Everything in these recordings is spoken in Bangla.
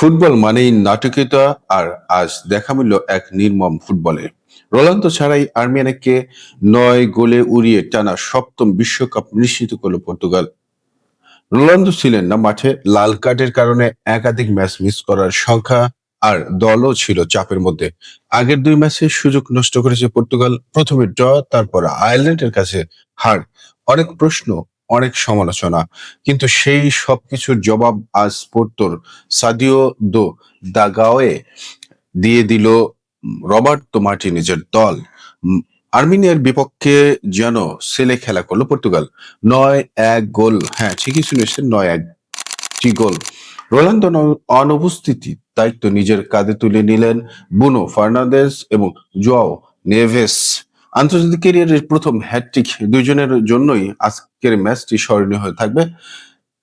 ফুটবল মানেই নাটকীয়তা, আর আজ দেখা মিলল এক নির্মম ফুটবলে। রোনালদো ছাড়াই আর্মেনিয়াকে নয় গোলে উড়িয়ে টানা সপ্তম বিশ্বকাপ নিশ্চিত করল পর্তুগাল। রোনালদো ছিলেন না মাঠে, লাল কার্ডের কারণে একাধিক ম্যাচ মিস করার সংখ্যা আর দলও ছিল চাপের মধ্যে। আগের দুই ম্যাচে সুযোগ নষ্ট করেছে পর্তুগাল, প্রথমে ড্র, তারপর আয়ারল্যান্ডের কাছে হার। অনেক প্রশ্ন অনেক সমালোচনা। কিন্তু সেই সব কিছুর জবাব আজ পোর্তোর সাদিও দো দাগাওয়ে দিয়ে দিল রবার্তো মার্টিনেজের দল। আর্মেনিয়ার বিপক্ষে যেন সেলে খেলা করল পর্তুগাল। নয় এক গোল হ্যাঁ ঠিকই শুনেছেন, নয় একটি গোল। রোনালদো ন- অনুপস্থিতি দায়িত্ব নিজের কাঁধে তুলে নিলেন বুনো ফার্নান্দেজ এবং জোয়াও নেভেস। আন্তর্জাতিক ক্যারিয়ারের প্রথম হ্যাটট্রিক দুজনের জন্যই আজকের ম্যাচটি স্মরণীয় হয়ে থাকবে।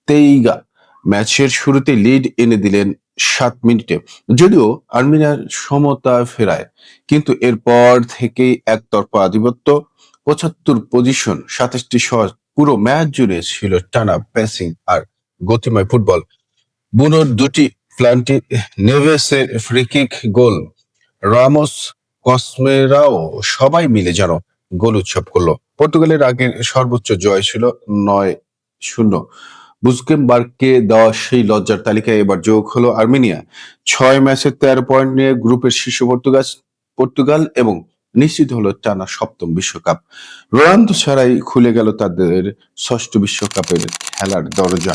তেইগা ম্যাচের শুরুতে লিড এনে দিলেন সাত মিনিটে। যদিও আর্মিনার সমতা ফেরায়, কিন্তু এরপর থেকেই একতরফা আধিপত্য। পঁচাত্তর পজিশন সাতাশটি শট পুরো ম্যাচ জুড়ে ছিল টানা প্যাসিং আর গতিময় ফুটবল। বুনোর দুটি প্লান্টি নেভেসের ফ্রিকিক গোল রামোস কসমেরাও সবাই মিলে যেন গোল উৎসব করল। পর্তুগালের আগের সর্বোচ্চ জয় ছিল নয় শূন্য। বুস্কেমবার্গকে দেওয়া সেই লজ্জার তালিকায় এবার যোগ হলো আর্মেনিয়া। ছয় ম্যাচে তেরো পয়েন্ট নিয়ে গ্রুপের শীর্ষ পর্তুগাল পর্তুগাল এবং নিশ্চিত হলো টানা সপ্তম বিশ্বকাপ। রোনালদো ছাড়াই খুলে গেল তাদের ষষ্ঠ বিশ্বকাপের খেলার দরজা।